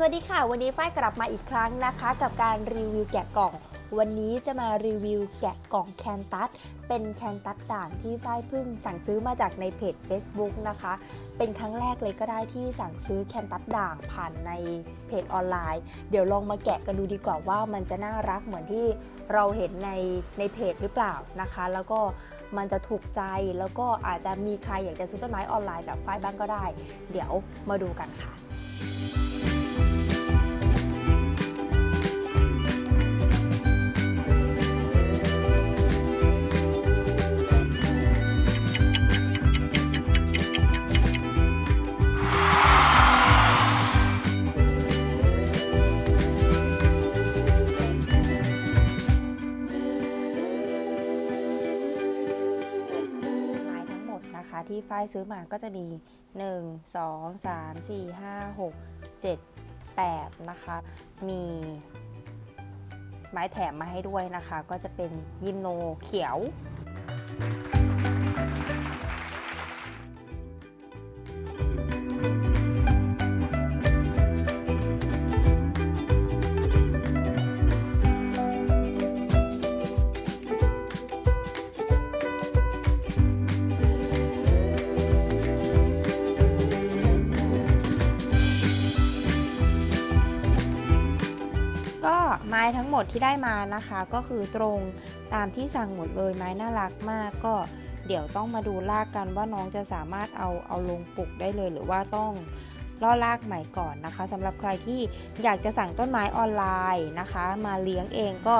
สวัสดีค่ะ วันนี้ฝ้ายกลับมาอีกครั้งนะคะ กับการรีวิวแกะกล่อง วันนี้จะมารีวิวแกะกล่องแคนตัสเป็นแคนตัสด่างที่ฝ้ายเพิ่งสั่งซื้อมาจากในเพจ Facebook นะคะ เป็นครั้งแรกเลยก็ได้ที่สั่งซื้อแคนตัสด่างผ่านในเพจออนไลน์ เดี๋ยวลองมาแกะกันดูดีกว่าว่ามันจะน่ารักเหมือนที่เราเห็นในในเพจหรือเปล่านะคะ แล้วก็มันจะถูกใจแล้วก็อาจจะมีใครอยากจะซื้อต้นไม้ออนไลน์แบบฝ้ายบ้างก็ได้ เดี๋ยวมาดูกันค่ะ ทั้งหมดนะคะที่ฝ้ายซื้อมาก็จะมี 1 2 3 4 5 6 7 แบบนะคะ มีไม้แถมมาให้ด้วยนะคะ ก็จะเป็นยิมโนเขียว ไม้ทั้งหมดที่ได้มานะคะ ก็คือตรงตามที่สั่งหมดเลยไม้น่ารักมากก็เดี๋ยวต้องมาดูลากกันว่าน้องจะสามารถเอาเอาลงปลูกได้เลย หรือว่าต้องล่อลากใหม่ก่อนนะคะสำหรับใครที่อยากจะสั่งต้นไม้ออนไลน์นะคะ มาเลี้ยงเองก็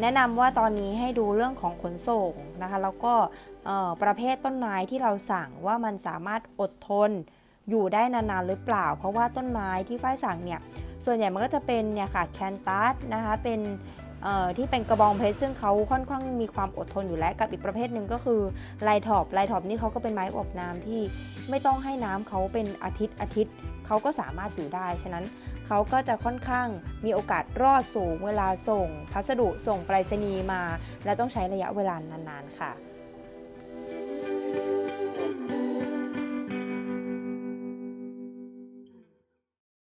แนะนำว่าตอนนี้ให้ดูเรื่องของขนส่งนะคะ แล้วก็ประเภทต้นไม้ที่เราสั่งว่ามันสามารถอดทนอยู่ได้นานๆหรือเปล่า เพราะว่าต้นไม้ที่ฝ้ายสั่งเนี่ย ส่วนใหญ่มันก็จะเป็นเนี่ยค่ะแคนตัสนะคะเป็นที่เป็นกระบองเพชรซึ่งเขาค่อนข้างมีความอดทนอยู่แล้วกับอีกประเภทหนึ่งก็คือไลทอปไลทอปนี่เขาก็เป็นไม้อบน้ำที่ไม่ต้องให้น้ำเขาเป็นอาทิตย์อาทิตย์เขาก็สามารถอยู่ได้ ฉะนั้นเขาก็จะค่อนข้างมีโอกาสรอดสูงเวลาส่ง พัสดุส่งไปรษณีย์มา และต้องใช้ระยะเวลานานๆค่ะ